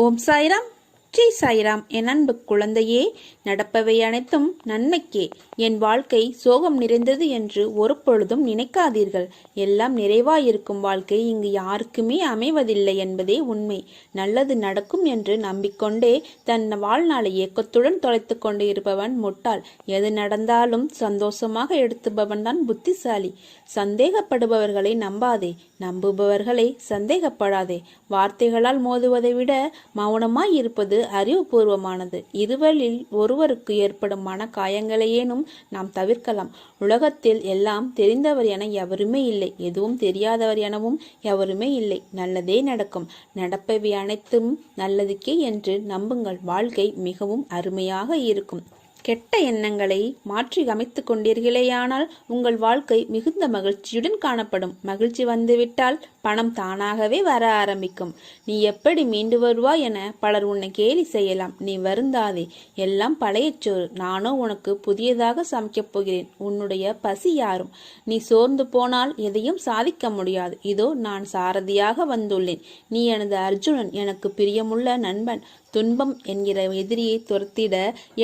ஓம் சாய்ராம் ஜெய் சாய்ராம் என் அன்பு குழந்தையே நடப்பவை அனைத்தும் நன்மைக்கே. என் வாழ்க்கை சோகம் நிறைந்தது என்று ஒரு பொழுதும் நினைக்காதீர்கள். எல்லாம் நிறைவாயிருக்கும் வாழ்க்கை இங்கு யாருக்குமே அமைவதில்லை என்பதே உண்மை. நல்லது நடக்கும் என்று நம்பிக்கொண்டே தன் வாழ்நாளை ஏக்கத்துடன் தொலைத்து கொண்டு இருப்பவன் முட்டாள். எது நடந்தாலும் சந்தோஷமாக எடுத்துபவன் தான் புத்திசாலி. சந்தேகப்படுபவர்களை நம்பாதே. நம்புபவர்களை சந்தேகப்படாதே. வார்த்தைகளால் மோதுவதை விட மௌனமாய் இருப்பது அறிவுபூர்வமானது. இருவரில் ஒருவருக்கு ஏற்படும் மன காயங்களையேனும் நாம் தவிர்க்கலாம். உலகத்தில் எல்லாம் தெரிந்தவர் என எவருமே இல்லை. எதுவும் தெரியாதவர் எனவும் எவருமே இல்லை. நல்லதே நடக்கும். நடப்பவை அனைத்தும் நல்லதுக்கே என்று நம்புங்கள். வாழ்க்கை மிகவும் அருமையாக இருக்கும். கெட்ட எண்ணங்களை மாற்றி அமைத்துக் கொண்டீர்களேயானால் உங்கள் வாழ்க்கை மிகுந்த மகிழ்ச்சியுடன் காணப்படும். மகிழ்ச்சி வந்துவிட்டால் பணம் தானாகவே வர ஆரம்பிக்கும். நீ எப்படி மீண்டு வருவாய் என பலர் உன்னை கேலி செய்யலாம். நீ வருந்தாதே. எல்லாம் பழைய சோறு நானோ உனக்கு புதியதாக சமைக்கப் போகிறேன். உன்னுடைய பசி யாரும்? நீ சோர்ந்து போனால் எதையும் சாதிக்க முடியாது. இதோ நான் சாரதியாக வந்துள்ளேன். நீ எனது அர்ஜுனன். எனக்கு பிரியமுள்ள நண்பன். துன்பம் என்கிற எதிரியை துரத்திட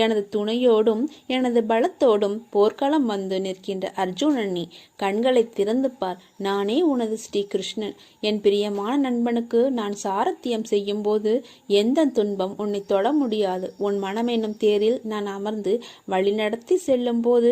எனது துணையோடும் எனது பலத்தோடும் போர்க்களம் வந்து நிற்கின்ற அர்ஜுனன் நீ கண்களை திறந்து பார். நானே உனது ஸ்ரீ கிருஷ்ணன் என் பிரியமான நண்பனுக்கு நான் சாரத்தியம் செய்யும் போது எந்த துன்பம் உன்னை தொட முடியாது. உன் மனம் என்னும் தேரில் நான் அமர்ந்து வழிநடத்தி செல்லும் போது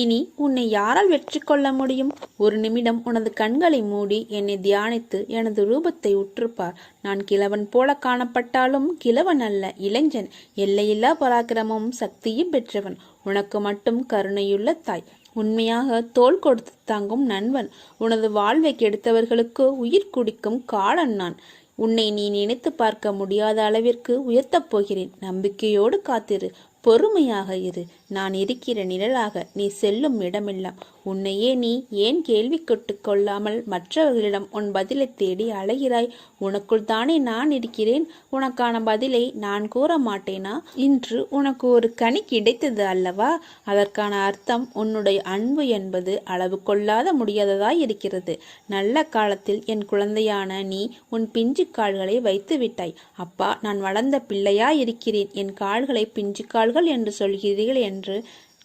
இனி உன்னை யாரால் வெற்றி கொள்ள முடியும்? ஒரு நிமிடம் உனது கண்களை மூடி என்னை தியானித்து எனது ரூபத்தை உற்றுப்பார். நான் கிழவன் போல காணப்பட்டாலும் கிழவன் அல்ல இளைஞன். எல்லையில்லா பராக்கிரமும் சக்தியும் பெற்றவன். உனக்கு மட்டும் கருணையுள்ள தாய். உண்மையாக தோல் கொடுத்து தாங்கும் நண்பன். உனது வாழ்வை கெடுத்தவர்களுக்கு உயிர் குடிக்கும் காலன் நான். உன்னை நீ நினைத்து பார்க்க முடியாத அளவிற்கு உயர்த்தப் போகிறேன். நம்பிக்கையோடு காத்திரு. பொறுமையாக இரு. நான் இருக்கிற நிழலாக நீ செல்லும் இடமெல்லாம். உன்னையே நீ ஏன் கேள்வி கொள்ளாமல் மற்றவர்களிடம் உன் பதிலை தேடி அலைகிறாய்? உனக்குள் தானே நான் இருக்கிறேன். உனக்கான பதிலை நான் கூற மாட்டேனா? இன்று உனக்கு ஒரு கனி கிடைத்தது அல்லவா? அதற்கான அர்த்தம் உன்னுடைய அன்பு என்பது அளவு கொள்ளாத முடியாததாய் இருக்கிறது. நல்ல காலத்தில் என் குழந்தையான நீ உன் பிஞ்சு கால்களை வைத்து விட்டாய். அப்பா நான் வளர்ந்த பிள்ளையாய் இருக்கிறேன். என் கால்களை பிஞ்சு கால்கள் என்று சொல்கிறீர்கள் என்று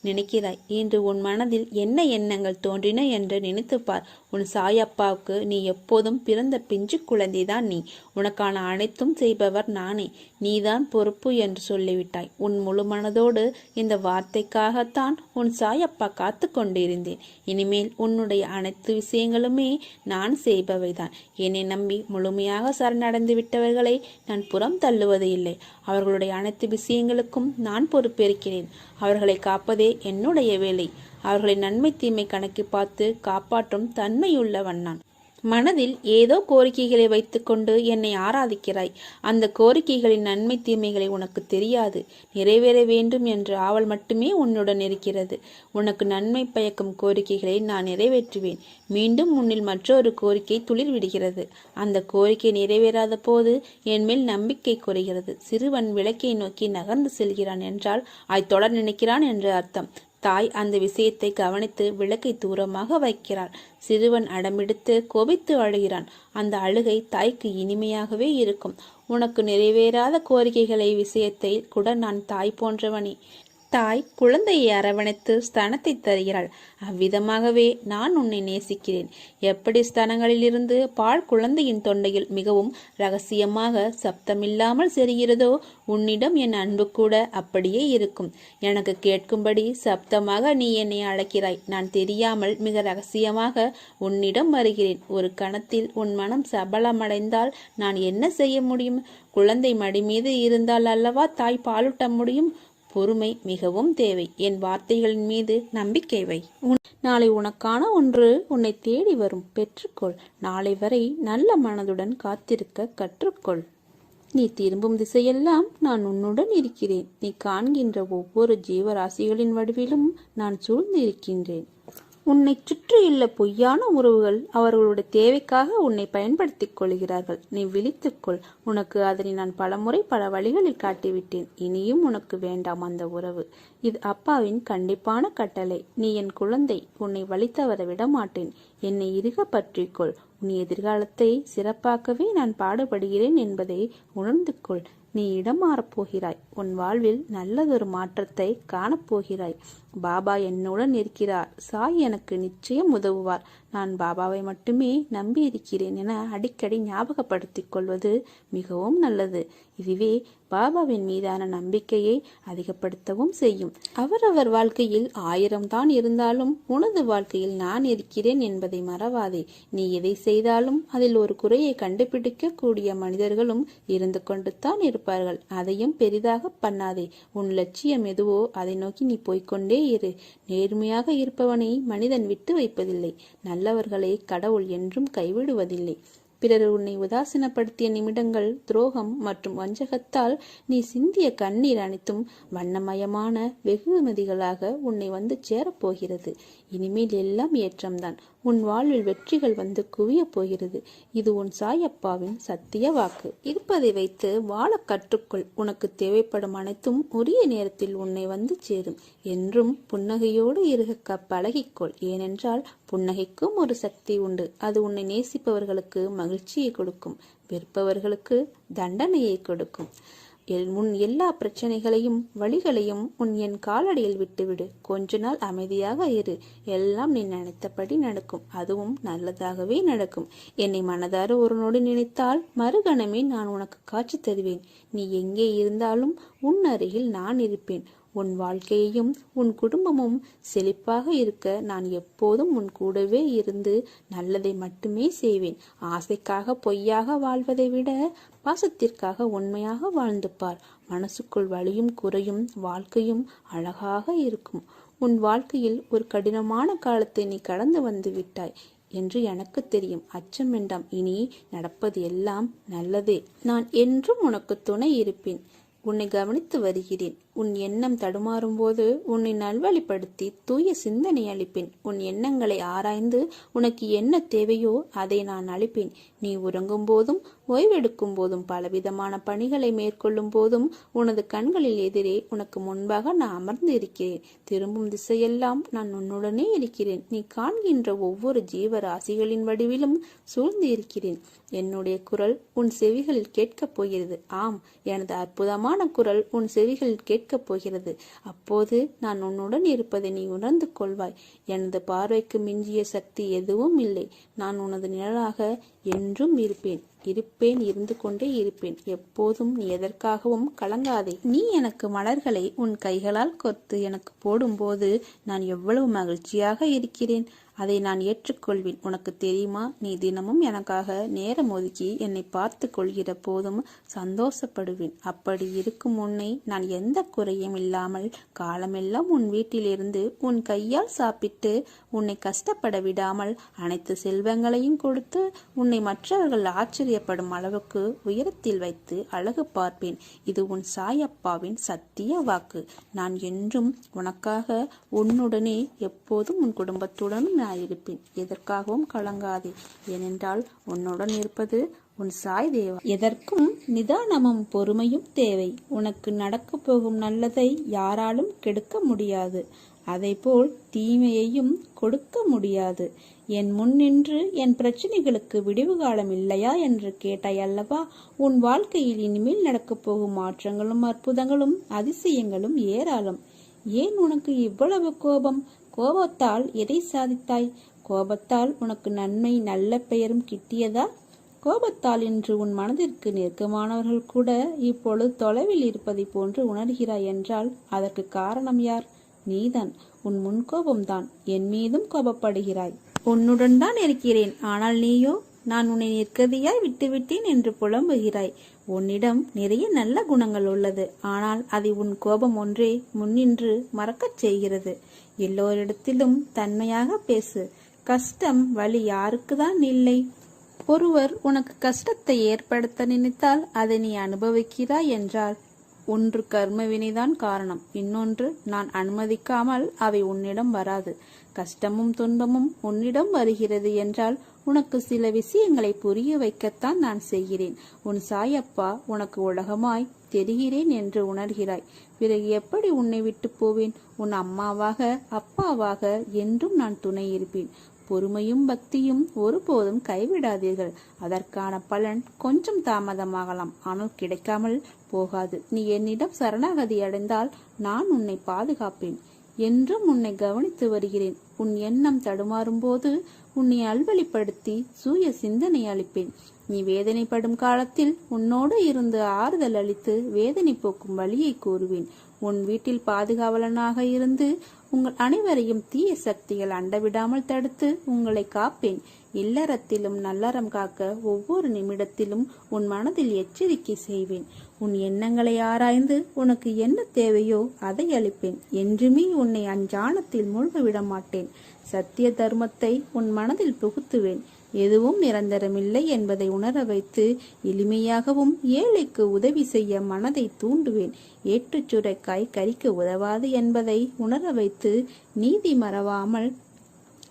நினைக்கிறாய். இன்று உன் மனதில் என்ன எண்ணங்கள் தோன்றின என்று நினைத்துப்பார் உன் சாயப்பாவுக்கு நீ எப்போதும் பிறந்த பிஞ்சு குழந்தைதான் நீ. உனக்கான அனைத்தும் செய்பவர் நானே. நீதான் பொறுப்பு என்று சொல்லிவிட்டாய். உன் முழு மனதோடு இந்த வார்த்தைக்காகத்தான் உன் சாயப்பா காத்து கொண்டிருந்தேன். இனிமேல் உன்னுடைய அனைத்து விஷயங்களுமே நான் செய்பவைதான். என்னை நம்பி முழுமையாக சரணடைந்து விட்டவர்களை நான் புறம் தள்ளுவது இல்லை. அவர்களுடைய அனைத்து விஷயங்களுக்கும் நான் பொறுப்பேற்கிறேன். அவர்களை காப்பதே என்னுடைய வேலை. அவர்களின் நன்மை தீமை கணக்கி பார்த்து காப்பாற்றும் தன்மை தன்மையுள்ளவன் நான். மனதில் ஏதோ கோரிக்கைகளை வைத்துக்கொண்டு என்னை ஆராதிக்கிறாய். அந்த கோரிக்கைகளின் நன்மை தீமைகளை உனக்கு தெரியாது. நிறைவேற வேண்டும் என்ற ஆவல் மட்டுமே உன்னுடன் இருக்கிறது. உனக்கு நன்மை பயக்கும் கோரிக்கைகளை நான் நிறைவேற்றுவேன். மீண்டும் உன்னில் மற்றொரு கோரிக்கை துளிர் விடுகிறது. அந்த கோரிக்கை நிறைவேறாத போது என் மேல் நம்பிக்கை குறைகிறது. சிறுவன் விளக்கை நோக்கி நகர்ந்து செல்கிறான் என்றால் அதை தொடர் நினைக்கிறான் என்று அர்த்தம். தாய் அந்த விஷயத்தை கவனித்து விளக்கை தூரமாக வைக்கிறாள். சிறுவன் அடமெடுத்து கோபித்து அழுகிறான். அந்த அழுகை தாய்க்கு இனிமையாகவே இருக்கும். உனக்கு நிறைவேறாத கோரிக்கைகளை விஷயத்தை கூட நான் தாய் போன்றவனே. தாய் குழந்தையை அரவணைத்து ஸ்தனத்தை தருகிறாள். அவ்விதமாகவே நான் உன்னை நேசிக்கிறேன். எப்படி ஸ்தனங்களிலிருந்து பால் குழந்தையின் தொண்டையில் மிகவும் ரகசியமாக சப்தமில்லாமல் செரிகிறதோ உன்னிடம் என் அன்பு கூட அப்படியே இருக்கும். எனக்கு கேட்கும்படி சப்தமாக நீ என்னை அழைக்கிறாய். நான் தெரியாமல் மிக ரகசியமாக உன்னிடம் வருகிறேன். ஒரு கணத்தில் உன் மனம் சபலமடைந்தால் நான் என்ன செய்ய முடியும்? குழந்தை மடி மீது இருந்தால் அல்லவா தாய் பாலூட்ட முடியும்? பொறுமை மிகவும் தேவை. என் வார்த்தைகளின் மீது நம்பிக்கை வை. நாளை உனக்கான ஒன்று உன்னை தேடி வரும். பெற்றுக்கொள். நாளை வரை நல்ல மனதுடன் காத்திருக்க கற்றுக்கொள். நீ திரும்பும் திசையெல்லாம் நான் உன்னுடன் இருக்கிறேன். நீ காண்கின்ற ஒவ்வொரு ஜீவராசிகளின் வடிவிலும் நான் சூழ்ந்து இருக்கின்றேன் உன்னை சுற்றியுள்ள பொய்யான உறவுகள் அவர்களுடைய தேவைக்காக உன்னை பயன்படுத்திக் கொள்கிறார்கள். நீ விழித்துக்கொள் உனக்கு அதனை நான் பலமுறை பல வழிகளில் காட்டிவிட்டேன். இனியும் உனக்கு வேண்டாம் அந்த உறவு. இது அப்பாவின் கண்டிப்பான கட்டளை. நீ என் குழந்தை. உன்னை வழி தவற என்னை இறுக பற்றிக்கொள் உன் எதிர்காலத்தை சிறப்பாக்கவே நான் பாடுபடுகிறேன் என்பதை உணர்ந்து கொள். நீ இடம் மாறப் போகிறாய். உன் வாழ்வில் நல்லதொரு மாற்றத்தை காணப்போகிறாய் பாபா என்னுடன் இருக்கிறார். சாய் எனக்கு நிச்சயம் உதவுவார். நான் பாபாவை மட்டுமே நம்பி இருக்கிறேன் என அடிக்கடி ஞாபகப்படுத்திக் கொள்வது மிகவும் நல்லது. இதுவே பாபாவின் மீதான நம்பிக்கையை அதிகப்படுத்தவும் செய்யும். அவரவர் வாழ்க்கையில் ஆயிரம் தான் இருந்தாலும் உனது வாழ்க்கையில் நான் இருக்கிறேன் என்பதை மறவாதே. நீ எதை செய்தாலும் அதில் ஒரு குறையை கண்டுபிடிக்க கூடிய மனிதர்களும் இருந்து கொண்டு தான் இருப்பார்கள். அதையும் பெரிதாக பண்ணாதே. உன் லட்சியம் எதுவோ அதை நோக்கி நீ போய்கொண்டே இரு. நேர்மையாக இருப்பவனை மனிதன் விட்டு வைப்பதில்லை. நல்லவர்களை கடவுள் என்றும் கைவிடுவதில்லை. பிறர் உன்னை உதாசீனப்படுத்திய நிமிடங்கள் துரோகம் மற்றும் வஞ்சகத்தால் நீ சிந்திய கண்ணீர் அனைத்தும் வண்ணமயமான வெகுமதிகளாக உன்னை வந்து சேரப்போகிறது. இனிமேல் எல்லாம் ஏற்றம்தான். உன் வாழ்வில் வெற்றிகள் வந்து குவியப் போகிறது. இது உன் சாயப்பாவின் சத்திய வாக்கு. இருப்பதை வைத்து வாழ கற்றுக்கொள். உனக்கு தேவைப்படும் அனைத்தும் உரிய நேரத்தில் உன்னை வந்து சேரும். என்றும் புன்னகையோடு இருக பழகிக்கொள். ஏனென்றால் புன்னகைக்கும் ஒரு சக்தி உண்டு. அது உன்னை நேசிப்பவர்களுக்கு மகிழ்ச்சியை கொடுக்கும். வெறுப்பவர்களுக்கு தண்டனையை கொடுக்கும். எல் உன் எல்லா பிரச்சனைகளையும் வழிகளையும் உன் என் காலடியில் விட்டுவிடு. கொஞ்ச நாள் அமைதியாக இரு. எல்லாம் நீ நினைத்தபடி நடக்கும். அதுவும் நல்லதாகவே நடக்கும். என்னை மனதார ஒரு நொடி நினைத்தால் மறுகணமே நான் உனக்கு காட்சி தருவேன். நீ எங்கே இருந்தாலும் உன் அருகில் நான் இருப்பேன். உன் வாழ்க்கையையும் உன் குடும்பமும் செழிப்பாக இருக்க நான் எப்போதும் உன் கூடவே இருந்து நல்லதை மட்டுமே செய்வேன். ஆசைக்காக பொய்யாக வாழ்வதை விட பாசத்திற்காக உண்மையாக வாழ்ந்து பார் மனசுக்குள் வலியும் குறையும் வாழ்க்கையும் அழகாக இருக்கும். உன் வாழ்க்கையில் ஒரு கடினமான காலத்தை நீ கடந்து வந்து விட்டாய் என்று எனக்கு தெரியும். அச்சம் வேண்டாம் இனி நடப்பது எல்லாம் நல்லதே. நான் என்றும் உனக்கு துணை இருப்பேன். உன்னை கவனித்து வருகிறேன். உன் எண்ணம் தடுமாறும் போது உன்னை நல்வழிப்படுத்தி தூய சிந்தனை அளிப்பேன். உன் எண்ணங்களை ஆராய்ந்து உனக்கு என்ன தேவையோ அதை நான் அளிப்பேன். நீ உறங்கும் போதும் ஓய்வெடுக்கும் போதும் பலவிதமான பணிகளை மேற்கொள்ளும் போதும் உனது கண்களில் எதிரே உனக்கு முன்பாக நான் அமர்ந்து இருக்கிறேன். திரும்பும் திசையெல்லாம் நான் உன்னுடனே இருக்கிறேன். நீ காண்கின்ற ஒவ்வொரு ஜீவராசிகளின் வடிவிலும் சூழ்ந்து இருக்கிறேன். என்னுடைய குரல் உன் செவிகளில் கேட்கப் போகிறது. ஆம் எனது அற்புதமான குரல் உன் செவிகளில் கேட்கப் போகிறது. அப்போது நான் உன்னுடன் இருப்பதை நீ உணர்ந்து கொள்வாய். எனது பார்வைக்கு மிஞ்சிய சக்தி எதுவும் இல்லை. நான் உனது நிழலாக என்றும் இருப்பேன். இருப்பேன் இருந்து கொண்டே இருப்பேன். எப்போதும் நீ எதற்காகவும் கலங்காதே. நீ எனக்கு மலர்களை உன் கைகளால் கொத்து எனக்கு போடும்போது நான் எவ்வளவு மகிழ்ச்சியாக இருக்கிறேன். அதை நான் ஏற்றுக்கொள்வேன். உனக்கு தெரியுமா? நீ தினமும் எனக்காக நேரம் ஒதுக்கி என்னை பார்த்து கொள்கிற போதும் சந்தோஷப்படுவேன். அப்படி இருக்கும் உன்னை நான் எந்த குறையும் இல்லாமல் காலமெல்லாம் உன் வீட்டிலிருந்து உன் கையால் சாப்பிட்டு உன்னை கஷ்டப்பட விடாமல் அனைத்து செல்வங்களையும் கொடுத்து உன்னை மற்றவர்கள் ஆச்சரியப்படும் அளவுக்கு உயரத்தில் வைத்து அழகு பார்ப்பேன். இது உன் சாயப்பாவின் சத்திய வாக்கு. நான் என்றும் உனக்காக உன்னுடனே எப்போதும் உன் குடும்பத்துடனும் நான் இருப்பேன் எதற்காகவும் கலங்காதே. ஏனென்றால் உன்னுடன் இருப்பது உன் சாய் தேவா எதற்கும் நிதானமும் பொறுமையும் தேவை. உனக்கு நடக்கப் போகும் நல்லதை யாராலும் கெடுக்க முடியாது. அதைப்போல் தீமையையும் கொடுக்க முடியாது. என் முன் நின்று என் பிரச்சனைகளுக்கு விடிவு காலம் இல்லையா என்று கேட்டாய் அல்லவா? உன் வாழ்க்கையில் இனிமேல் நடக்கப் போகும் மாற்றங்களும் அற்புதங்களும் அதிசயங்களும் ஏராளம். ஏன் உனக்கு இவ்வளவு கோபம்? கோபத்தால் எதை சாதித்தாய்? கோபத்தால் உனக்கு நன்மை நல்ல பெயரும் கிட்டியதா? கோபத்தால் இன்று உன் மனதிற்கு நெருக்கமானவர்கள் கூட இப்பொழுது தொலைவில் இருப்பதை போன்று உணர்கிறாய் என்றால் அதற்கு காரணம் யார்? நீதான். உன் முன்கோபம்தான் என் மீதும் கோபப்படுகிறாய். உன்னுடன் தான் இருக்கிறேன். ஆனால் நீயோ நான் உன்னை நிற்கதியாய் விட்டுவிட்டேன் என்று புலம்புகிறாய். உன்னிடம் நிறைய நல்ல குணங்கள் உள்ளது. ஆனால் அதை உன் கோபம் ஒன்றே முன்னின்று மறக்கச் செய்கிறது. எல்லோரிடத்திலும் தன்மையாக பேசு. கஷ்டம் வழி யாருக்குதான் இல்லை. ஒருவர் உனக்கு கஷ்டத்தை ஏற்படுத்த நினைத்தால் அதை நீ அனுபவிக்கிறாய் என்றால் ஒன்று கர்ம வினைதான் காரணம். இன்னொன்று நான் அனுமதிக்காமல் அவை உன்னிடம் வராது. கஷ்டமும் துன்பமும் உன்னிடம் வருகிறது என்றால் உனக்கு சில விஷயங்களை புரிய வைக்கத்தான் நான் செய்கிறேன். உன் சாயப்பா உனக்கு உலகமாய் தெரிகிறேன் என்று உணர்கிறாய். பிறகு எப்படி உன்னை விட்டு போவேன்? உன் அம்மாவாக அப்பாவாக என்றும் நான் துணை இருப்பேன். பொறுமையும் பக்தியும் ஒருபோதும் கைவிடாதீர்கள். அதற்கான பலன் கொஞ்சம் தாமதமாகலாம். ஆனால் கிடைக்காமல் போகாது. நீ என்னிடம் சரணாகதி அடைந்தால் நான் உன்னை பாதுகாப்பேன். என்றும் உன்னை கவனித்து வருகிறேன். உன் எண்ணம் தடுமாறும் போது உன்னை அல்வழிப்படுத்தி சூய சிந்தனை அளிப்பேன். நீ வேதனைப்படும் காலத்தில் உன்னோடு இருந்து ஆறுதல் அளித்து வேதனை போக்கும் வழியை கூறுவேன். உன் வீட்டில் பாதுகாவலனாக இருந்து உங்கள் அனைவரையும் தீய சக்திகள் அண்டவிடாமல் தடுத்து உங்களை காப்பேன். இல்லறத்திலும் நல்லறம் காக்க ஒவ்வொரு நிமிடத்திலும் உன் மனதில் எச்சரிக்கை செய்வேன். உன் எண்ணங்களை ஆராய்ந்து உனக்கு என்ன தேவையோ அதை அளிப்பேன். என்றுமே உன்னை அஞ்ஞானத்தில் மூழ்க விட மாட்டேன் சத்திய தர்மத்தை உன் மனதில் புகுத்துவேன். எதுவும் நிரந்தரமில்லை என்பதை உணர வைத்து எளிமையாகவும் ஏழைக்கு உதவி செய்ய மனதை தூண்டுவேன். ஏற்றுச்சுரைக்காய் கறிக்க உதவாது என்பதை உணர வைத்து நீதி மறவாமல்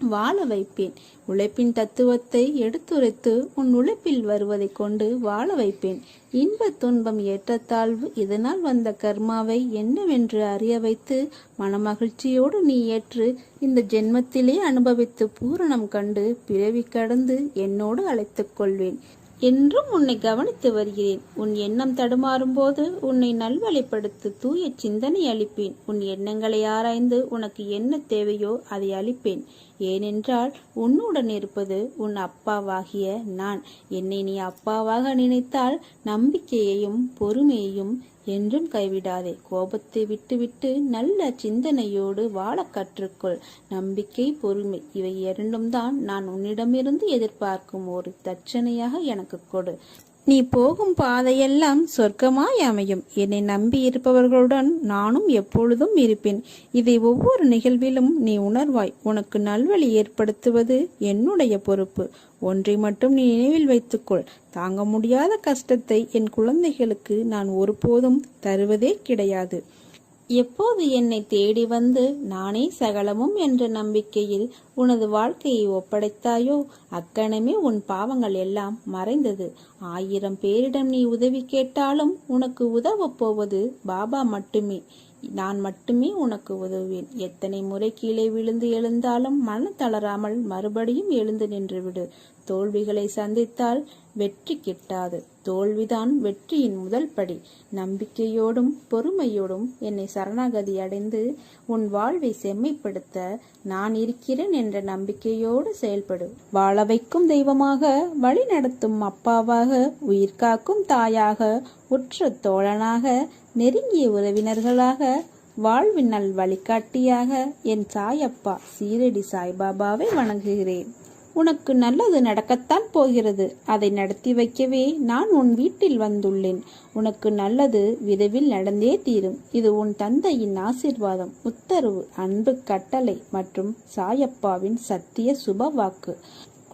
வாழ வைப்பேன். உழைப்பின் தத்துவத்தை எடுத்துரைத்து உன் உழைப்பில் வருவதைக் கொண்டு வாழ வைப்பேன். இன்ப துன்பம் ஏற்றத்தாழ்வு இதனால் வந்த கர்மாவை என்னவென்று அறிய வைத்து மனமகிழ்ச்சியோடு நீ ஏற்று இந்த ஜென்மத்திலே அனுபவித்து பூரணம் கண்டு பிறவி கடந்து என்னோடு அழைத்துக் கொள்வேன். என்றும் உன்னை கவனித்து வருகிறேன். உன் எண்ணம் தடுமாறும் போது உன்னை நல்வழிப்படுத்து தூய சிந்தனை அளிப்பேன். உன் எண்ணங்களை ஆராய்ந்து உனக்கு என்ன தேவையோ அதை அளிப்பேன். ஏனென்றால் உன்னுடன் இருப்பது உன் அப்பாவாகிய நான். என்னை நீ அப்பாவாக நினைத்தால் நம்பிக்கையையும் பொறுமையையும் என்றும் கைவிடாதே. கோபத்தை விட்டுவிட்டு நல்ல சிந்தனையோடு வாழ கற்றுக்கொள். நம்பிக்கை பொறுமை இவை இரண்டும் தான் நான் உன்னிடமிருந்து எதிர்பார்க்கும் ஒரு தட்சணையாக எனக்கு கொடு. நீ போகும் பாதையெல்லாம் சொர்க்கமாய் அமையும். என்னை நம்பி இருப்பவர்களுடன் நானும் எப்பொழுதும் இருப்பேன். இதை ஒவ்வொரு நிகழ்விலும் நீ உணர்வாய். உனக்கு நல்வழி ஏற்படுத்துவது என்னுடைய பொறுப்பு. ஒன்றை மட்டும் நீ நினைவில் வைத்துக்கொள். தாங்க முடியாத கஷ்டத்தை என் குழந்தைகளுக்கு நான் ஒருபோதும் தருவதே கிடையாது. எப்போது என்னை தேடி வந்து நானே சகலமும் என்ற நம்பிக்கையில் உனது வாழ்க்கையை ஒப்படைத்தாயோ? அக்கணமே உன் பாவங்கள் எல்லாம் மறைந்தது. ஆயிரம் பேரிடம் நீ உதவி கேட்டாலும் உனக்கு உதவப் போவது பாபா மட்டுமே. நான் மட்டுமே உனக்கு உதவுவேன். எத்தனை முறை கீழே விழுந்து எழுந்தாலும் மன தளராமல் மறுபடியும் எழுந்து நின்றுவிடு. தோல்விகளை சந்தித்தால் வெற்றி கிட்டாது. தோல்விதான் வெற்றியின் முதல் படி. நம்பிக்கையோடும் பொறுமையோடும் என்னை சரணாகதி அடைந்து உன் வாழ்வை செம்மைப்படுத்த நான் இருக்கிறேன் என்ற நம்பிக்கையோடு செயல்படு. வாழ வைக்கும் தெய்வமாக வழி நடத்தும் அப்பாவாக உயிர்காக்கும் தாயாக உற்ற தோழனாக நெருங்கிய உறவினர்களாக வாழ்வின் நல் வழிகாட்டியாக என் சாயப்பா சீரடி சாய்பாபாவை வணங்குகிறேன். உனக்கு நல்லது நடக்கத்தான் போகிறது. அதை நடத்தி வைக்கவே நான் உன் வீட்டில் வந்துள்ளேன். உனக்கு நல்லது விரைவில் நடந்தே தீரும். இது உன் தந்தையின் ஆசிர்வாதம். உத்தரவு அன்பு கட்டளை மற்றும் சாயப்பாவின் சத்திய சுப வாக்கு.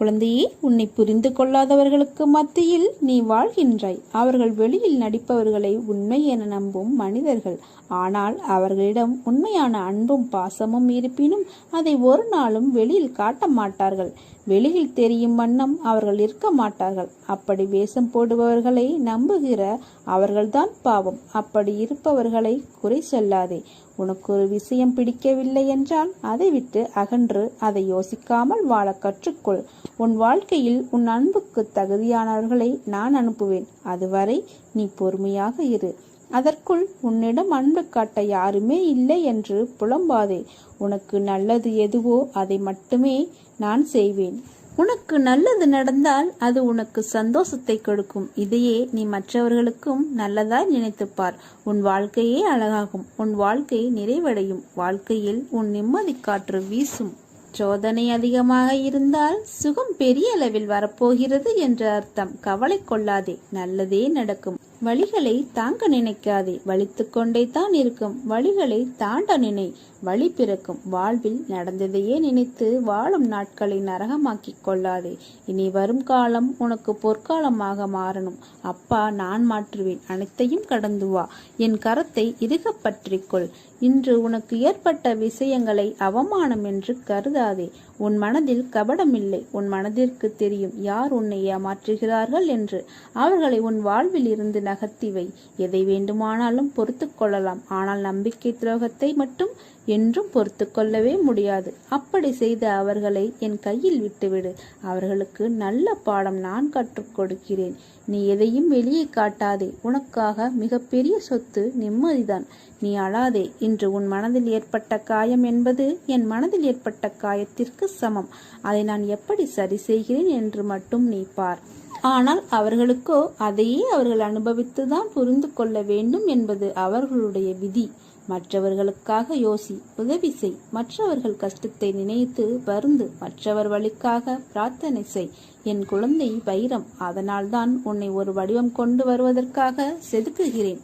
குழந்தையே உன்னை புரிந்து கொள்ளாதவர்களுக்கு மத்தியில் நீ வாழ்கின்றாய். அவர்கள் வெளியில் நடிப்பவர்களை உண்மை என நம்பும் மனிதர்கள். ஆனால் அவர்களிடம் உண்மையான அன்பும் பாசமும் இருப்பினும் அதை ஒரு நாளும் வெளியில் காட்ட மாட்டார்கள். வெளியில் தெரியும் வண்ணம் அவர்கள் இருக்க மாட்டார்கள். அப்படி வேஷம் போடுபவர்களை நம்புகிற அவர்கள்தான் பாவம். அப்படி இருப்பவர்களை குறை சொல்லாதே. உனக்கு ஒரு விஷயம் பிடிக்கவில்லை என்றால் அதை விட்டு அகன்று அதை யோசிக்காமல் வாழ கற்றுக்கொள். உன் வாழ்க்கையில் உன் அன்புக்கு தகுதியானவர்களை நான் அனுப்புவேன். அதுவரை நீ பொறுமையாக இரு. அதற்குள் உன்னிடம் அன்பு காட்ட யாருமே இல்லை என்று புலம்பாதே. உனக்கு நல்லது எதுவோ அதை மட்டுமே நான் செய்வேன். உனக்கு நல்லது நடந்தால் அது உனக்கு சந்தோஷத்தை கொடுக்கும். இதையே நீ மற்றவர்களுக்கும் நல்லதாய் நினைத்துப்பார். உன் வாழ்க்கையே அழகாகும். உன் வாழ்க்கை நிறைவடையும். வாழ்க்கையில் உன் நிம்மதி காற்று வீசும். சோதனை அதிகமாக இருந்தால் சுகம் பெரிய அளவில் வரப்போகிறது என்று அர்த்தம். கவலை கொள்ளாதே. நல்லதே நடக்கும். வழிகளை தாங்க நினைக்காதே. வலித்து கொண்டே தான் இருக்கும். வழிகளை தாண்ட நினை. வழி பிறக்கும் வாழ்வில் நடந்ததையே நினைத்து வாழும் நாட்களை நரகமாக்கிக் கொள்ளாதே. இனி வரும் காலம் உனக்கு பொற்காலமாக மாறணும். அப்பா நான் மாற்றுவேன். அனைத்தையும் கடந்து வா. என் கரத்தை இறுக பற்றிக்கொள் இன்று உனக்கு ஏற்பட்ட விஷயங்களை அவமானம் என்று கருதாதே. உன் மனதில் கபடமில்லை. உன் மனதிற்கு தெரியும் யார் உன்னை ஏமாற்றுகிறார்கள் என்று. அவர்களை உன் வாழ்வில் இருந்து நகர்த்திவை எதை வேண்டுமானாலும் பொறுத்து கொள்ளலாம். ஆனால் நம்பிக்கை துரோகத்தை மட்டும் என்றும் பொறுத்து கொள்ளவே முடியாது. அப்படி செய்த அவர்களை என் கையில் விட்டுவிடு. அவர்களுக்கு நல்ல பாடம் நான் கற்றுக் கொடுக்கிறேன். நீ எதையும் வெளியே காட்டாதே. உனக்காக மிகப்பெரிய சொத்து நிம்மதிதான். நீ அழாதே. இன்று உன் மனதில் ஏற்பட்ட காயம் என்பது என் மனதில் ஏற்பட்ட காயத்திற்கு சமம். அதை நான் எப்படி சரி செய்கிறேன் என்று மட்டும் நீ பார். ஆனால் அவர்களுக்கோ அதையே அவர்கள் அனுபவித்துதான் புரிந்து கொள்ள வேண்டும் என்பது அவர்களுடைய விதி. மற்றவர்களுக்காக யோசி உதவி செய். மற்றவர்கள் கஷ்டத்தை நினைத்து வருந்து மற்றவர் வழிக்காக பிரார்த்தனை செய். என் குழந்தை வைரம் அதனால்தான் உன்னை ஒரு வடிவம் கொண்டு வருவதற்காக செதுக்குகிறேன்.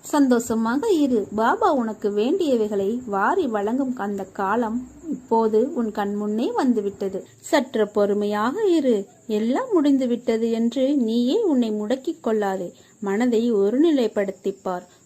சந்தோஷமாக இரு. பாபா உனக்கு வேண்டியவைகளை வாரி வழங்கும் அந்த காலம் இப்போது உன் கண் முன்னே வந்துவிட்டது. சற்று பொறுமையாக இரு. எல்லாம் முடிந்து விட்டது என்று நீயே உன்னை முடக்கிக் கொள்ளாதே. மனதை ஒருநிலைப்படுத்திப்பார்.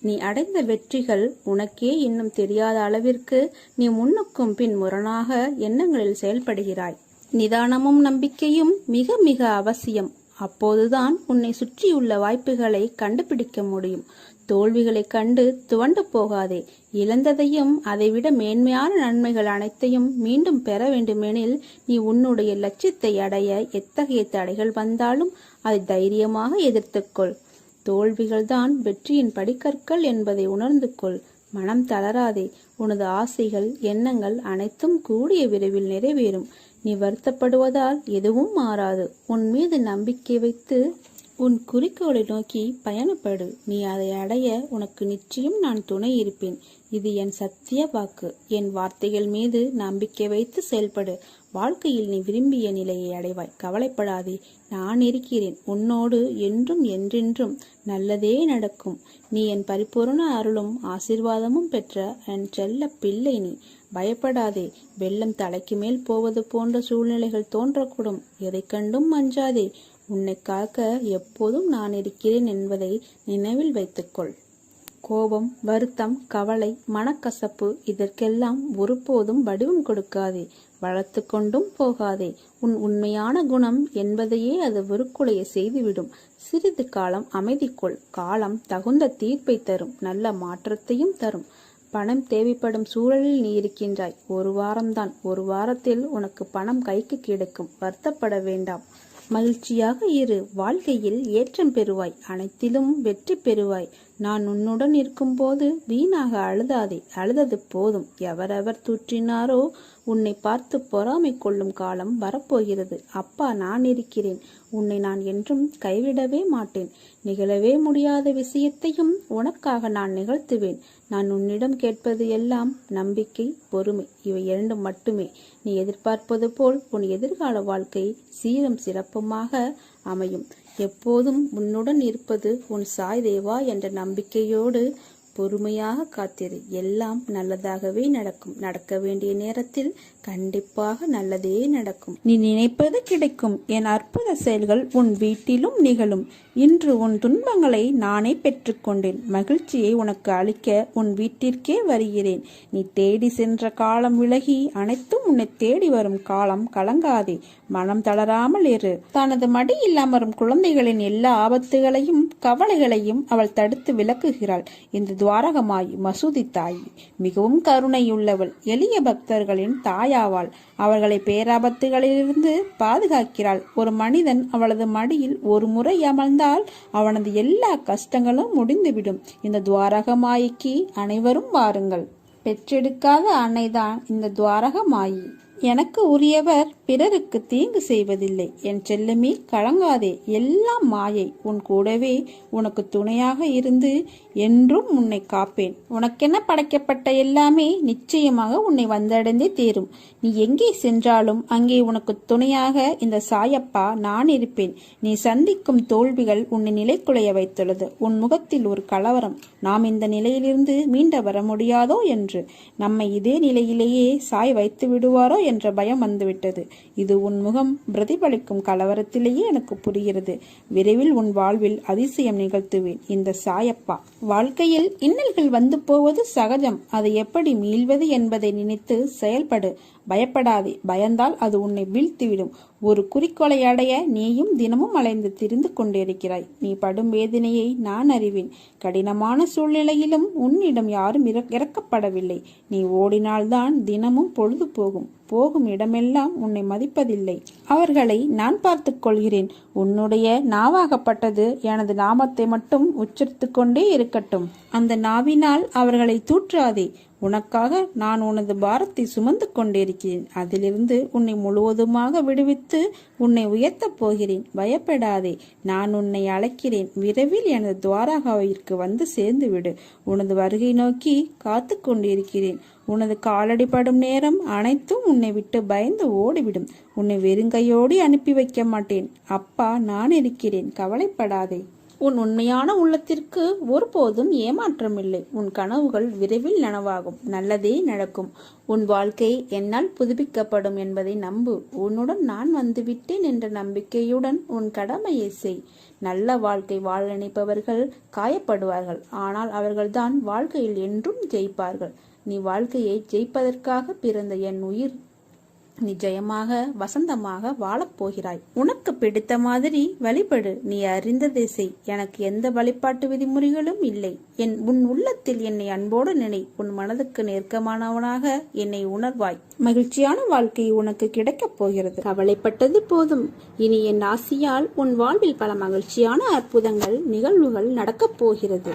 நீ அடைந்த வெற்றிகள் உனக்கே இன்னும் தெரியாத அளவிற்கு நீ முன்னுக்கும் பின் முரணாக எண்ணங்களில் செயல்படுகிறாய். நிதானமும் நம்பிக்கையும் மிக மிக அவசியம். அப்போதுதான் உன்னை சுற்றியுள்ள வாய்ப்புகளை கண்டுபிடிக்க முடியும். தோல்விகளைக் கண்டு துவண்டு போகாதே. இழந்ததையும் அதைவிட மேன்மையான நன்மைகள் அனைத்தையும் மீண்டும் பெற வேண்டுமெனில் நீ உன்னுடைய லட்சியத்தை அடைய எத்தகைய தடைகள் வந்தாலும் அதை தைரியமாக எதிர்த்துக்கொள். தோல்விகள்தான் வெற்றியின் படிக்கற்கள் என்பதை உணர்ந்து கொள் மனம் தளராதே. உனது ஆசைகள் எண்ணங்கள் அனைத்தும் கூடிய விரைவில் நிறைவேறும். நீ வருத்தப்படுவதால் எதுவும் மாறாது. உன் மீது நம்பிக்கை வைத்து உன் குறிக்கோளை நோக்கி பயணப்படு. நீ அதை அடைய உனக்கு நிச்சயம் நான் துணை இருப்பேன். இது என் சத்திய வாக்கு. என் வார்த்தைகள் மீது நம்பிக்கை வைத்து செயல்படு. வாழ்க்கையில் நீ விரும்பிய நிலையை அடைவாய். கவலைப்படாதே. நான் இருக்கிறேன். உன்னோடு என்றும் என்றென்றும் நல்லதே நடக்கும். நீ என் பரிபூரண அருளும் ஆசீர்வாதமும் பெற்ற என் செல்ல பிள்ளை நீ. பயப்படாதே. வெள்ளம் தலைக்கு மேல் போவது போன்ற சூழ்நிலைகள் தோன்றக்கூடும். எதைக் கண்டும் அஞ்சாதே உன்னை காக்க எப்போதும் நான் இருக்கிறேன் என்பதை நினைவில் வைத்துக்கொள். கோபம் வருத்தம் கவலை மனக்கசப்பு இதற்கெல்லாம் ஒருபோதும் வடிவம் கொடுக்காதே. வளர்த்து கொண்டும் போகாதே. உன் உண்மையான குணம் என்பதையே அது வெறுக்குலைய செய்துவிடும். சிறிது காலம் அமைதிக்கொள். காலம் தகுந்த தீர்ப்பை தரும். நல்ல மாற்றத்தையும் தரும். பணம் தேவைப்படும் சூழலில் நீ இருக்கின்றாய். ஒரு வாரம்தான். ஒரு வாரத்தில் உனக்கு பணம் கைக்கு கிடைக்கும். வருத்தப்பட வேண்டாம். மகிழ்ச்சியாக இரு. வாழ்க்கையில் ஏற்றம் பெறுவாய். அனைத்திலும் வெற்றி பெறுவாய். நான் உன்னுடன் இருக்கும்போது வீணாக அழுதாதே. அழுதது போதும். எவரெவர் தூற்றினாரோ உன்னை பார்த்து பொறாமை கொள்ளும் காலம் வரப்போகிறது. அப்பா நான் இருக்கிறேன். உன்னை நான் என்றும் கைவிடவே மாட்டேன். நிகழவே முடியாத விஷயத்தையும் உனக்காக நான் நிகழ்த்துவேன். நான் உன்னிடம் கேட்பது எல்லாம் நம்பிக்கை பொறுமை. இவை இரண்டும் மட்டுமே. நீ எதிர்பார்ப்பது போல் உன் எதிர்கால வாழ்க்கை சீரம் சிறப்புமாக அமையும். எப்போதும் உன்னுடன் இருப்பது உன் சாய் தேவா என்ற நம்பிக்கையோடு பொறுமையாக காத்திரு. எல்லாம் நல்லதாகவே நடக்கும். நடக்க வேண்டிய நேரத்தில் கண்டிப்பாக நல்லதே நடக்கும். நீ நினைப்பது கிடைக்கும். என் அற்புத செயல்கள் உன் வீட்டிலும் நிகழும். இன்று உன் துன்பங்களை நானே பெற்றுக்கொண்டேன். மகிழ்ச்சியை உனக்கு அளிக்க உன் வீட்டிற்கே வருகிறேன். நீ தேடி சென்ற காலம் விலகி அனைத்தும் உன்னை தேடி வரும் காலம் கலங்காதே. மனம் தளராமல் இரு. தனது மடியில் அமரும் குழந்தைகளின் எல்லா ஆபத்துகளையும் கவலைகளையும் அவள் தடுத்து விளக்குகிறாள் இந்த துவாரகமாய் மசூதி தாய். மிகவும் கருணையுள்ளவள் எளிய பக்தர்களின் தாயாவாள். அவர்களை பேராபத்துகளிலிருந்து பாதுகாக்கிறாள். ஒரு மனிதன் அவளது மடியில் ஒரு முறை அமர்ந்தால் அவனது எல்லா கஷ்டங்களும் முடிந்துவிடும். இந்த துவாரகமாய்க்கு அனைவரும் வாருங்கள். பெற்றெடுக்காத அன்னைதான் இந்த துவாரகமாயி. எனக்கு உரியவர் பிறருக்கு தீங்கு செய்வதில்லை. என் செல்லமே கலங்காதே. எல்லாம் மாயை உன் கூடவே உனக்கு துணையாக இருந்து என்றும் உன்னை காப்பேன். உனக்கென படைக்கப்பட்ட எல்லாமே நிச்சயமாக உன்னை வந்தடைந்தே தீரும். நீ எங்கே சென்றாலும் அங்கே உனக்கு துணையாக இந்த சாயப்பா நான் இருப்பேன். நீ சந்திக்கும் தோல்விகள் உன்னை நிலைக்குலைய வைத்துள்ளது. உன் முகத்தில் ஒரு கலவரம். நாம் இந்த நிலையிலிருந்து மீண்ட வர முடியாதோ என்று. நம்மை இதே நிலையிலேயே சாய் வைத்து விடுவாரோ என்ற பயம் வந்துவிட்டது. இது உன் முகம் பிரதிபலிக்கும் கலவரத்திலேயே எனக்கு புரிகிறது. விரைவில் உன் வாழ்வில் அதிசயம் நிகழ்த்துவேன். இந்த சாயப்பா வாழ்க்கையில் இன்னல்கள் வந்து போவது சகஜம். அதை எப்படி மீள்வது என்பதை நினைத்து செயல்படு. பயப்படாதே. பயந்தால் அது உன்னை வீழ்த்திவிடும். ஒரு குறிக்கோளை அடைய நீயும் தினமும் அலைந்து திரிந்து கொண்டிருக்கிறாய். நீ படும் வேதனையை நான் அறிவேன். கடினமான சூழ்நிலையிலும் உன்னிடம் யாரும் இறக்- இறக்கப்படவில்லை. நீ ஓடினால்தான் தினமும் பொழுது போகும். போகும் இடமெல்லாம் உன்னை மதிப்பதில்லை. அவர்களை நான் பார்த்துக் கொள்கிறேன். உன்னுடைய நாவாகப்பட்டது எனது நாமத்தை மட்டும் உச்சரித்துக் கொண்டே இருக்கட்டும். அந்த நாவினால் அவர்களை தூற்றாதே. உனக்காக நான் உனது பாரத்தை சுமந்து கொண்டிருக்கிறேன். அதிலிருந்து உன்னை முழுவதுமாக விடுவித்து உன்னை உயர்த்தப் போகிறேன். பயப்படாதே நான் உன்னை அழைக்கிறேன். விரைவில் எனது துவாரகாவிற்கு வந்து சேர்ந்து விடு உனது வருகை நோக்கி காத்து கொண்டிருக்கிறேன். உனது காலடிப்படும் நேரம் அனைத்தும் உன்னை விட்டு பயந்து ஓடிவிடும். உன்னை வெறுங்கையோடு அனுப்பி வைக்க மாட்டேன். அப்பா நான் இருக்கிறேன். கவலைப்படாதே. உன் உண்மையான உள்ளத்திற்கு ஒருபோதும் ஏமாற்றமில்லை. உன் கனவுகள் விரைவில் நனவாகும். நல்லதே நடக்கும். உன் வாழ்க்கை என்னால் புதுப்பிக்கப்படும் என்பதை நம்பு. உன்னுடன் நான் வந்துவிட்டேன் என்ற நம்பிக்கையுடன் உன் கடமையை செய். நல்ல வாழ்க்கை வாழ நினைப்பவர்கள் காயப்படுவார்கள். ஆனால் அவர்கள்தான் வாழ்க்கையில் என்றும் ஜெயிப்பார்கள். நீ வாழ்க்கையை ஜெயிப்பதற்காக பிறந்த என் உயிர் நிச்சயமாக வசந்தமாக வாழப்போகிறாய் உனக்கு பிடித்த மாதிரி வழிபடு. நீ அறிந்ததை செய். எனக்கு எந்த வழிபாட்டு விதிமுறைகளும் இல்லை. என் உன் உள்ளத்தில் என்னை அன்போடு நினை. உன் மனதுக்கு நெருக்கமானவனாக என்னை உணர்வாய். மகிழ்ச்சியான வாழ்க்கை உனக்கு கிடைக்கப் போகிறது. கவலைப்பட்டது போதும். இனி என் ஆசியால் உன் வாழ்வில் பல மகிழ்ச்சியான அற்புதங்கள் நிகழ்வுகள் நடக்கப் போகிறது.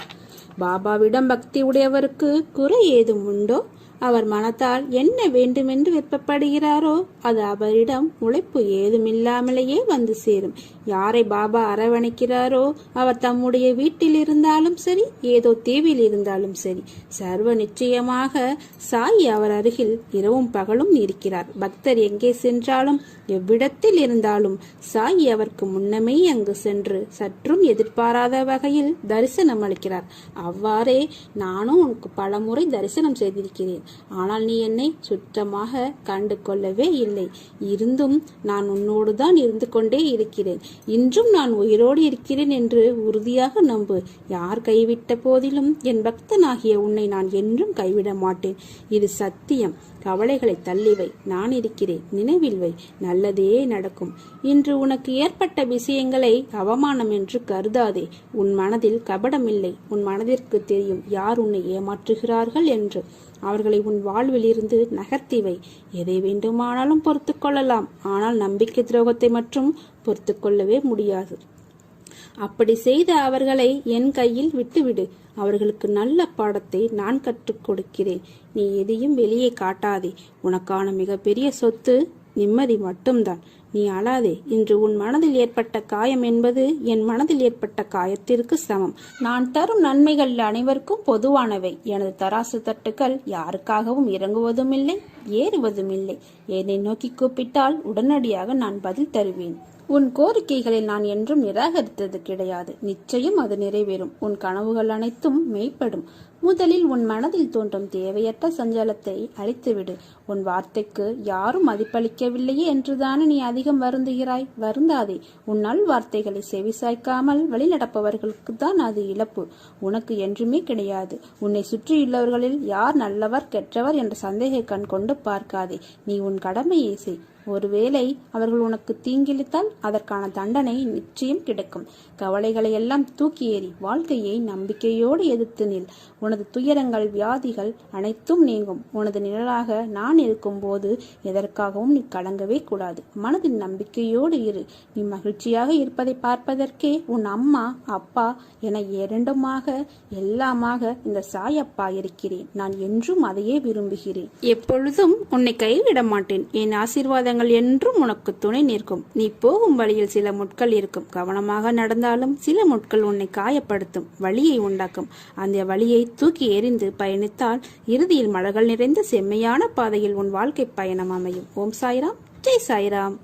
பாபாவிடம் பக்தி உடையவருக்கு குறை ஏதும் உண்டோ? அவர் மனத்தால் என்ன வேண்டுமென்று விருப்பப்படுகிறாரோ அது அவரிடம் உழைப்பு ஏதுமில்லாமலேயே வந்து சேரும். யாரை பாபா அரவணைக்கிறாரோ அவர் தம்முடைய வீட்டில் இருந்தாலும் சரி ஏதோ தீவில் இருந்தாலும் சரி சர்வ நிச்சயமாக சாய் அவர் அருகில் இரவும் பகலும் இருக்கிறார். பக்தர் எங்கே சென்றாலும் எவ்விடத்தில் இருந்தாலும் சாய் அவருக்கு முன்னமே அங்கு சென்று சற்றும் எதிர்பாராத வகையில் தரிசனம் அளிக்கிறார். அவ்வாறே நானும் உனக்கு பலமுறை தரிசனம் செய்திருக்கிறேன். ஆனால் நீ என்னை சுற்றமாக கண்டு கொள்ளவே இல்லை. இருந்தும் நான் உன்னோடு தான் இருந்து கொண்டே இருக்கிறேன். இன்றும் நான் உயிரோடு இருக்கிறேன் என்று உறுதியாக நம்பு. யார் கைவிட்ட போதிலும் என் பக்தனாகிய உன்னை நான் என்றும் கைவிட மாட்டேன். இது சத்தியம். கவலைகளை தள்ளிவை நான் இருக்கிறேன். நினைவில் வை. நல்லதே நடக்கும். இன்று உனக்கு ஏற்பட்ட விஷயங்களை அவமானம் என்று கருதாதே. உன் மனதில் கபடமில்லை உன் மனதிற்கு தெரியும் யார் உன்னை ஏமாற்றுகிறார்கள் என்று. அவர்களை உன் வாழ்வில் இருந்து நகர்த்திவை எதை வேண்டுமானாலும் பொறுத்து கொள்ளலாம். ஆனால் நம்பிக்கை துரோகத்தை மற்றும் பொறுத்து கொள்ளவே முடியாது. அப்படி செய்த அவர்களை என் கையில் விட்டுவிடு. அவர்களுக்கு நல்ல பாடத்தை நான் கற்றுக் கொடுக்கிறேன். நீ எதையும் வெளியே காட்டாதே. உனக்கான மிகப்பெரிய சொத்து நிம்மதி மட்டும்தான். நீ அழாதே. இன்று உன் மனதில் ஏற்பட்ட காயம் என்பது என் மனதில் ஏற்பட்ட காயத்திற்கு சமம். நான் தரும் நன்மைகள் அனைவருக்கும் பொதுவானவை. எனது தராசு தட்டுக்கள் யாருக்காகவும் இறங்குவதும் இல்லை ஏறுவதும் இல்லை என்னை நோக்கி கூப்பிட்டால் உடனடியாக நான் பதில் தருவேன். உன் கோரிக்கைகளை நான் என்றும் நிராகரித்தது கிடையாது. நிச்சயம் அது நிறைவேறும். உன் கனவுகள் அனைத்தும் மெய்ப்படும். முதலில் உன் மனதில் தோன்றும் தேவையற்ற சஞ்சலத்தை அழித்துவிடு. உன் வார்த்தைக்கு யாரும் மதிப்பளிக்கவில்லையே என்றுதானே நீ அதிகம் வருந்துகிறாய்? வருந்தாதே. உன் நல் வார்த்தைகளை செவிசாய்க்காமல் வழிநடப்பவர்களுக்கு தான் அது இழப்பு. உனக்கு என்றுமே கிடையாது. உன்னை சுற்றியுள்ளவர்களில் யார் நல்லவர் கெட்டவர் என்ற சந்தேக கண் கொண்டு பார்க்காதே. நீ உன் கடமையை செய். ஒருவேளை அவர்கள் உனக்கு தீங்கிழித்தால் அதற்கான தண்டனை நிச்சயம் கிடைக்கும். கவலைகளை எல்லாம் தூக்கி ஏறி வாழ்க்கையை நம்பிக்கையோடு எதிர்த்து நில். உனது உனது துயரங்கள் வியாதிகள் அனைத்தும் நீங்கும். உனது நிழலாக நான் இருக்கும்போது எதற்காகவும் நீ கலங்கவே கூடாது. மனதில் நம்பிக்கையோடு இரு. நீ மகிழ்ச்சியாக இருப்பதை பார்ப்பதற்கே உன் அம்மா அப்பா என இரண்டுமாக எல்லாமாக இந்த சாயப்பா இருக்கிறேன். நான் என்றும் அதையே விரும்புகிறேன். எப்பொழுதும் உன்னை கைவிட மாட்டேன் என் ஆசீர்வாதங்கள் என்றும் உனக்கு துணை நிற்கும். நீ போகும் வழியில் சில முட்கள் இருக்கும். கவனமாக நடந்தாலும் சில முட்கள் உன்னை காயப்படுத்தும் வழியை உண்டாக்கும். அந்த வழியை தூக்கி எறிந்து பயணித்தால் இறுதியில் மலர்கள் நிறைந்த செம்மையான பாதையில் உன் வாழ்க்கை பயணம் அமையும். ஓம் சாய்ராம். ஜெய் சாய்ராம்.